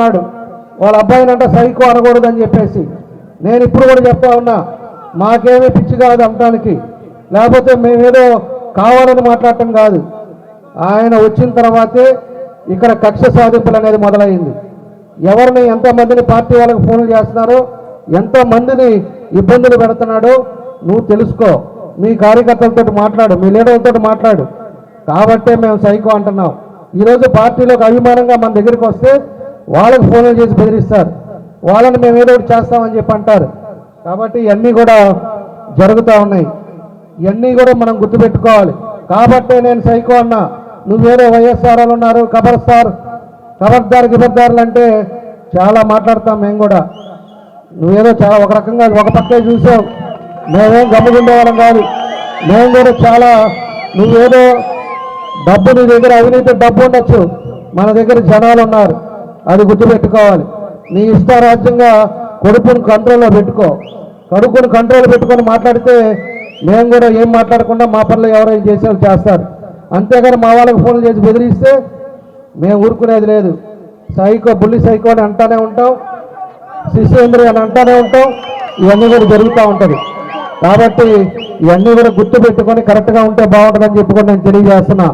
ఉన్నాడు. వాళ్ళ అబ్బాయినంట సైకో అనకూడదని చెప్పేసి. నేను ఇప్పుడు కూడా చెప్తా ఉన్నా మాకేమీ పిచ్చి కాదు అనటానికి. లేకపోతే మేమేదో కావాలని మాట్లాడటం కాదు. ఆయన వచ్చిన తర్వాతే ఇక్కడ కక్ష సాధింపులు అనేది మొదలైంది ఎవరిని ఎంతమందిని పార్టీ వాళ్ళకి ఫోన్లు చేస్తున్నారో ఎంతమందిని ఇబ్బందులు పెడుతున్నాడో నువ్వు తెలుసుకో. మీ కార్యకర్తలతో మాట్లాడు మీ లీడర్లతో మాట్లాడు. కాబట్టే మేము సైకో అంటున్నాం. ఈరోజు పార్టీలోకి అభిమానంగా మన దగ్గరికి వస్తే వాళ్ళకి ఫోన్లు చేసి బెదిరిస్తారు. వాళ్ళని మేము ఏదో ఒకటి చేస్తామని చెప్పి అంటారు. కాబట్టి ఇవన్నీ కూడా జరుగుతూ ఉన్నాయి. ఇవన్నీ కూడా మనం గుర్తుపెట్టుకోవాలి. కాబట్టి నేను సైకో అన్నా నువ్వేదో వైఎస్ఆర్ వాళ్ళు ఉన్నారు కబర్స్తార్ కబర్దార్ గిబర్దార్లు అంటే చాలా మాట్లాడతాం మేము కూడా. నువ్వేదో చాలా ఒక రకంగా ఒక పక్కే చూసావు. మేమేం గమ్ముకుండేవాళ్ళం కాదు. మేము కూడా చాలా నువ్వేదో డబ్బు నీ దగ్గర అవినీతి డబ్బు ఉండొచ్చు. మన దగ్గర జనాలు ఉన్నారు. అది గుర్తుపెట్టుకోవాలి. నీ ఇష్టారాజ్యంగా కొడుకుని కంట్రోల్లో పెట్టుకో. కొడుకుని కంట్రోల్ పెట్టుకొని మాట్లాడితే మేము కూడా ఏం మాట్లాడకుండా మా పనులు ఎవరైనా చేసే చేస్తారు. అంతేగాని మా వాళ్ళకి ఫోన్లు చేసి బెదిరిస్తే మేము ఊరుకునేది లేదు. సైకో బుల్లి సైకో అని అంటానే ఉంటాం శిష్యేంద్రి అని అంటానే ఉంటాం ఇవన్నీ కూడా జరుగుతూ ఉంటుంది. కాబట్టి ఇవన్నీ కూడా గుర్తుపెట్టుకొని కరెక్ట్గా ఉంటే బాగుంటుందని చెప్పుకొని నేను తెలియజేస్తున్నా.